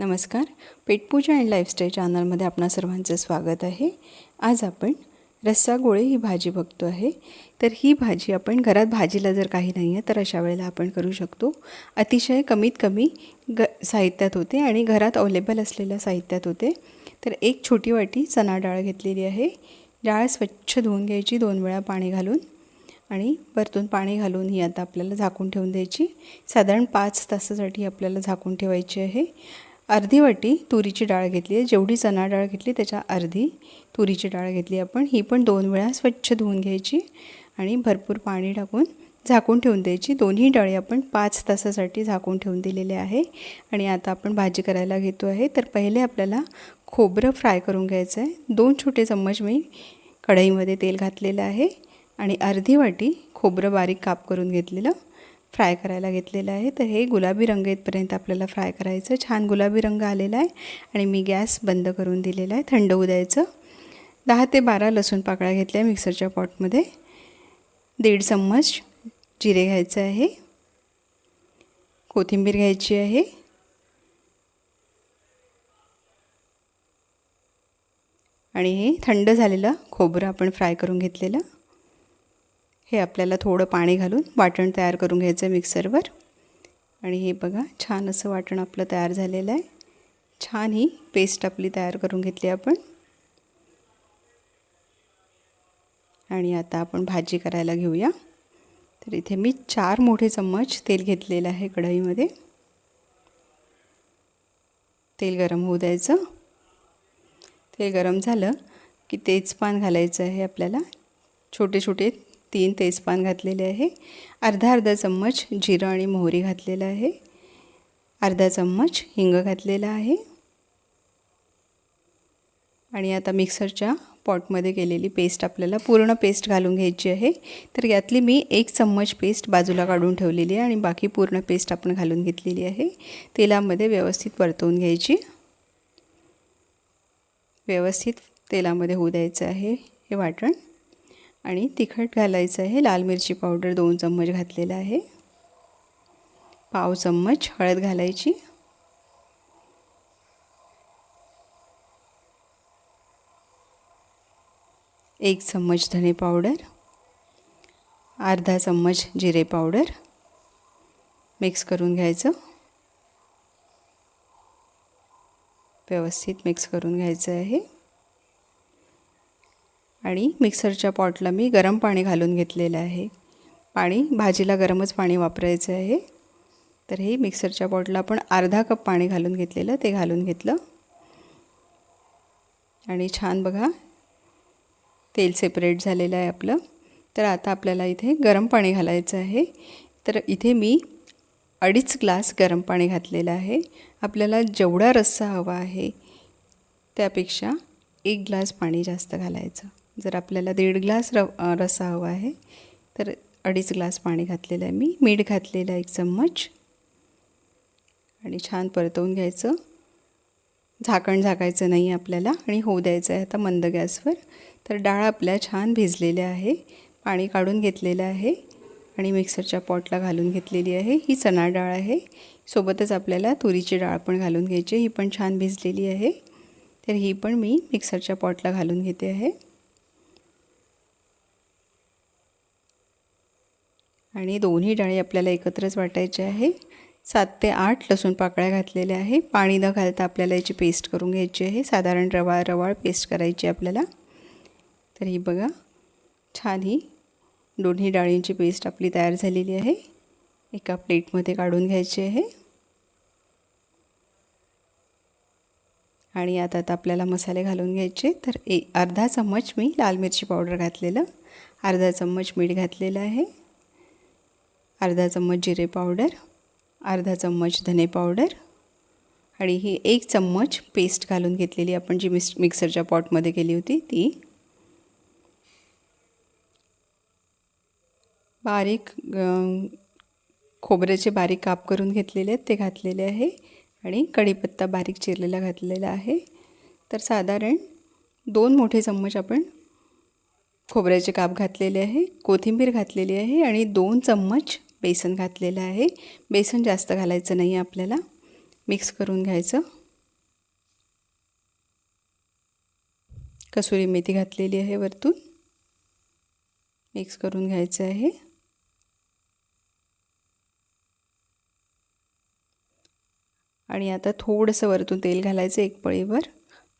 नमस्कार. पेटपूजा and lifestyle चॅनलमध्ये आपणा सर्वांचं स्वागत आहे. आज आपण रस्सा गोळे ही भाजी बघतो आहे. तर ही भाजी आपण घरात भाजीला जर काही नाही आहे तर अशा वेळेला आपण करू शकतो. अतिशय कमीत कमी ग साहित्यात होते आणि घरात अवेलेबल असलेल्या साहित्यात होते. तर एक छोटी वाटी चणा डाळ घेतलेली आहे. डाळ स्वच्छ धुवून घ्यायची दोन वेळा पाणी घालून. आणि परतून पाणी घालून ही आता आपल्याला झाकून ठेवून द्यायची. साधारण पाच तासासाठी आपल्याला झाकून ठेवायची आहे. अर्धी वाटी तुरीची डाळ घेतली आहे. जेवढी चणा डाळ घेतली त्याच्या अर्धी तुरीची डाळ घेतली आपण. ही पण दोन वेळा स्वच्छ धुवून घ्यायची आणि भरपूर पाणी टाकून झाकून ठेवून द्यायची. दोन्ही डाळी आपण पाच तासासाठी झाकून ठेवून दिलेले आहे. आणि आता आपण भाजी करायला घेतो आहे. तर पहिले आपल्याला खोबरं फ्राय करून घ्यायचं आहे. दोन छोटे चम्मच मी कढईमध्ये तेल घातलेलं आहे. आणि अर्धी वाटी खोबरं बारीक काप करून घेतलेलं. फ्राय करायला घेतलेलं आहे. तर हे गुलाबी रंग येतपर्यंत आपल्याला फ्राय करायचं. छान गुलाबी रंग आलेला आहे आणि मी गॅस बंद करून दिलेला आहे. थंड होऊ द्यायचं दहा ते बारा लसूण पाकळ्या घेतल्या मिक्सरच्या पॉटमध्ये. दीड चम्मच जिरे घ्यायचं आहे. कोथिंबीर घ्यायची आहे. आणि हे थंड झालेलं खोबरं आपण फ्राय करून घेतलेलं. हे आपल्याला थोडं पाणी घालून वाटण तयार करून घ्यायचं आहे मिक्सरवर. आणि हे बघा छान असं वाटण आपलं तयार झालेलं आहे. छान ही पेस्ट आपली तयार करून घेतली आपण. आणि आता आपण भाजी करायला घेऊया. तर इथे मी चार मोठे चम्मच तेल घेतलेलं आहे कढईमध्ये. तेल गरम होऊ द्यायचं. तेल गरम झालं की तेजपान घालायचं आहे आपल्याला. छोटे छोटे तीन तेजपान घातलेले आहे. अर्धा अर्धा चम्मच जिरं आणि मोहरी घातलेलं आहे. अर्धा चम्मच हिंग घातलेला आहे. आणि आता मिक्सरच्या पॉटमध्ये केलेली पेस्ट आपल्याला पूर्ण पेस्ट घालून घ्यायची आहे. तर यातली मी एक चम्मच पेस्ट बाजूला काढून ठेवलेली आहे आणि बाकी पूर्ण पेस्ट आपण घालून घेतलेली आहे. तेलामध्ये व्यवस्थित परतवून घ्यायची. व्यवस्थित तेलामध्ये होऊ द्यायचं आहे हे वाटण. आणि तिखट घालायचं आहे. लाल मिरची पावडर दोन चम्मच घातलेला आहे. पाव चम्मच हळद घालायची. एक चम्मच धने पावडर. अर्धा चम्मच जिरे पावडर. मिक्स करून घ्यायचं. व्यवस्थित मिक्स करून घ्यायचं आहे. आणि मिक्सरच्या पॉटला मी गरम पाणी घालून घेतलेलं आहे. पाणी भाजीला गरमच पाणी वापरायचं आहे. तर हे मिक्सरच्या पॉटला आपण अर्धा कप पाणी घालून घेतलेलं ते घालून घेतलं. आणि छान बघा तेल सेपरेट झालेलं आहे आपलं. तर आता आपल्याला इथे गरम पाणी घालायचं आहे. तर इथे मी अडीच ग्लास गरम पाणी घातलेलं आहे. आपल्याला जेवढा रस्सा हवा आहे त्यापेक्षा एक ग्लास पाणी जास्त घालायचं. जर आपल्याला दीड ग्लास र रसा हवा आहे तर अडीच ग्लास पाणी घातलेलं आहे मी. मीठ घातलेलं आहे एक चम्मच. आणि छान परतवून घ्यायचं. झाकण झाकायचं नाही आपल्याला आणि होऊ द्यायचं आहे आता मंद गॅसवर. तर डाळ आपल्या छान भिजलेल्या आहे. पाणी काढून घेतलेलं आहे. आणि मिक्सरच्या पॉटला घालून घेतलेली आहे. ही चणा डाळ आहे. सोबतच आपल्याला तुरीची डाळ पण घालून घ्यायची ही पण छान भिजलेली आहे. तर ही पण मी मिक्सरच्या पॉटला घालून घेते आहे. आणि दोन्ही डाळी आपल्याला एकत्रच वाटायची आहे. सात ते आठ लसूण पाकळ्या घातलेल्या आहे. पाणी न घालता आपल्याला याची पेस्ट करून घ्यायची आहे. साधारण रवाळ रवाळ पेस्ट करायची आपल्याला. तर ही बघा छान ही दोन्ही डाळींची पेस्ट आपली तयार झालेली आहे. एका प्लेटमध्ये काढून घ्यायची आहे. आणि आता आता आपल्याला मसाले घालून घ्यायचे. तर ए अर्धा चम्मच मी लाल मिरची पावडर घातलेलं. अर्धा चम्मच मीठ घातलेलं आहे. अर्धा चम्मच जिरे पावडर अर्धा चम्मच धने पावडर आणि ही एक चम्मच पेस्ट घालून घेतलेली आपण जी मिक्स मिक्सरच्या पॉटमध्ये केली होती ती. बारीक खोबऱ्याचे बारीक काप करून घेतलेले आहेत ते घातलेले आहे आणि कढीपत्ता बारीक चिरलेला घातलेला आहे. तर साधारण दोन मोठे चम्मच आपण खोबऱ्याचे काप घातलेले आहे कोथिंबीर घातलेली आहे आणि दोन चम्मच बेसन घातलेलं आहे. बेसन जास्त घालायचं नाही आपल्याला. मिक्स करून घ्यायचं. कसुरी मेथी घातलेली आहे वरतून. मिक्स करून घ्यायचं आहे. आणि आता थोडंसं वरतून तेल घालायचं एक पळीवर.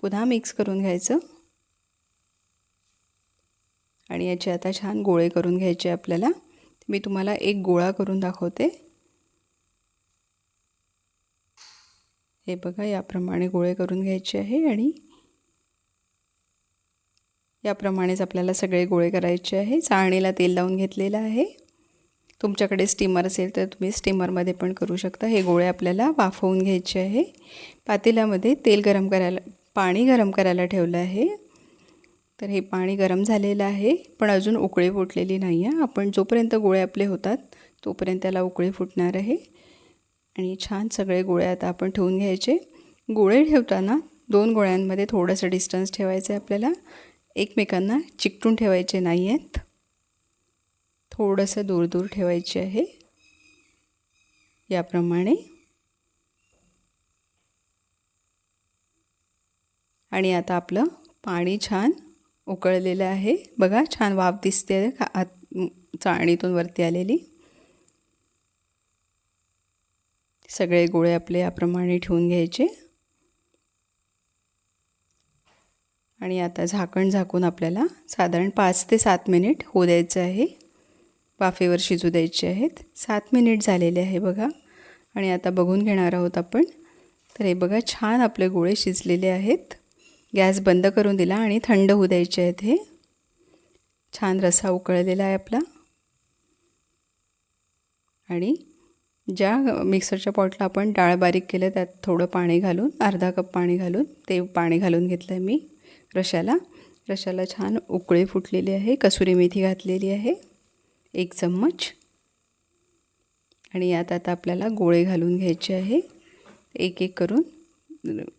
पुन्हा मिक्स करून घ्यायचं. आणि याचे आता छान गोळे करून घ्यायचे आपल्याला. मी तुम्हाला एक गोळा करून दाखवते. हे बघा याप्रमाणे गोळे करून घ्यायचे आहे आणि याप्रमाणेच आपल्याला सगळे गोळे करायचे आहे. चाळणीला तेल लावून घेतलेलं आहे. तुमच्याकडे स्टीमर असेल तर तुम्ही स्टीमरमध्ये पण करू शकता. हे गोळे आपल्याला वाफवून घ्यायचे आहे. पातेल्यामध्ये तेल गरम करायला पाणी गरम करायला ठेवलं आहे. तर हे पाणी गरम झालेलं आहे पण अजून उकळी फुटलेली नाही आहे आपण जोपर्यंत गोळे आपले होतात तोपर्यंत त्याला उकळी फुटणार आहे. आणि छान सगळे गोळे आता आपण ठेवून घ्यायचे. गोळे ठेवताना दोन गोळ्यांमध्ये थोडंसं डिस्टन्स ठेवायचं आहे आपल्याला. एकमेकांना चिकटून ठेवायचे नाही आहेत थोडंसं दूर दूर ठेवायचे आहे. याप्रमाणे. आणि आता आपलं पाणी छान उकळलेलं आहे. बघा छान वाफ दिसते आत चाळणीतून वरती आलेली. सगळे गोळे आपले याप्रमाणे ठेवून घ्यायचे. आणि आता झाकण झाकून आपल्याला साधारण पाच ते सात मिनिट होऊ द्यायचं आहे. वाफेवर शिजू द्यायचे आहेत. सात मिनिट झालेले आहे बघा. आणि आता बघून घेणार आहोत आपण. तर हे बघा छान आपले गोळे शिजलेले आहेत. गॅस बंद करून दिला आणि थंड होऊ द्यायचे आहेत हे. छान रसा उकळलेला आहे आपला. आणि ज्या मिक्सरच्या पॉटला आपण डाळ बारीक केलं त्यात थोडं पाणी घालून अर्धा कप पाणी घालून ते पाणी घालून घेतलं आहे मी रशाला रशाला छान उकळी फुटलेली आहे कसुरी मेथी घातलेली आहे एक चम्मच. आणि यात आता आपल्याला गोळे घालून घ्यायचे आहे एक एक करून.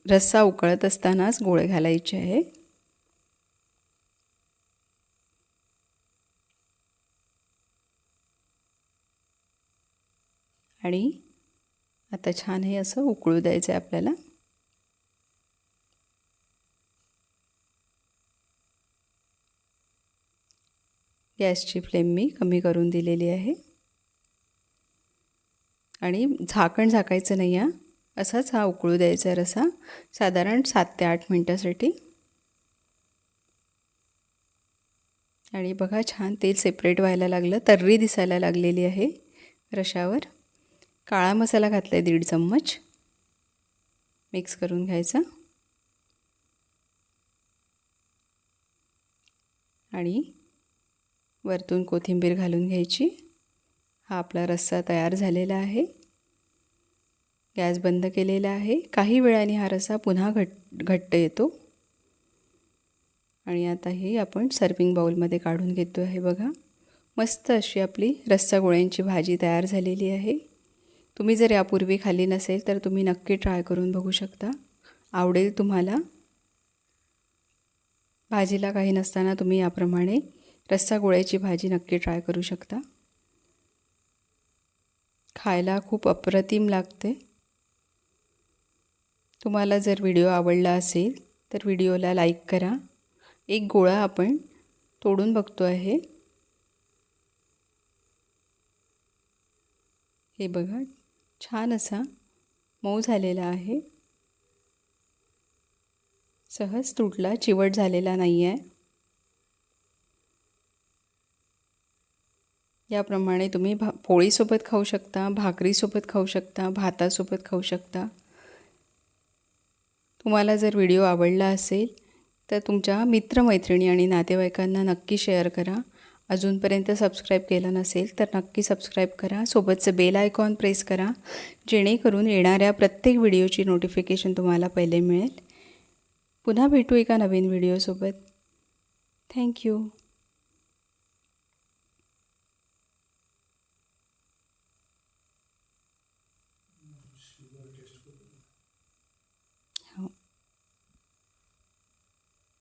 रस्सा उकळत असतानाच गोळे घालायचे आहे. आणि आता छान हे असं उकळू द्यायचं आहे आपल्याला. गॅसची फ्लेम मी कमी करून दिलेली आहे. आणि झाकण झाकायचं नाही आहे असाच हा उकळू द्यायचा रसा. साधारण सात ते आठ मिनटासाठी. आणि बघा छान तेल सेपरेट व्हायला लागलं. तर्री दिसायला लागलेली आहे रशावर. काळा मसाला घातला आहे दीड चम्मच. मिक्स करून घ्यायचा. आणि वरतून कोथिंबीर घालून घ्यायची. हा आपला रस्सा तयार झालेला आहे. गॅस बंद केलेला आहे. काही वेळाने हा रसा पुन्हा घट घट्ट येतो. आणि आता हे आपण सर्विंग बाऊलमध्ये काढून घेतो आहे बघा. मस्त अशी आपली रस्सा गोळ्यांची भाजी तयार झालेली आहे. तुम्ही जर यापूर्वी खाली नसेल तर तुम्ही नक्की ट्राय करून बघू शकता. आवडेल तुम्हाला. भाजीला काही नसताना तुम्ही याप्रमाणे रस्सा गोळ्याची भाजी नक्की ट्राय करू शकता. खायला खूप अप्रतिम लागते. तुम्हाला जर व्हिडिओ आवडला असेल तर व्हिडिओला लाईक करा. एक गोळा आपण तोडून बघतो आहे. हे बघा छान असा मऊ झालेला आहे. सहज तुटला चिवट झालेला नाही आहे याप्रमाणे तुम्ही भा पोळीसोबत खाऊ शकता भाकरीसोबत खाऊ शकता भातासोबत खाऊ शकता. तुम्हाला जर व्हिडिओ आवडला असेल तर तुमच्या मित्रमैत्रिणी आणि नातेवाईकांना नक्की शेअर करा. अजूनपर्यंत सबस्क्राईब केलं नसेल तर नक्की सबस्क्राईब करा. सोबतचं बेल आयकॉन प्रेस करा जेणेकरून येणाऱ्या प्रत्येक व्हिडिओची नोटिफिकेशन तुम्हाला पहिले मिळेल. पुन्हा भेटू एका नवीन व्हिडिओसोबत. थँक्यू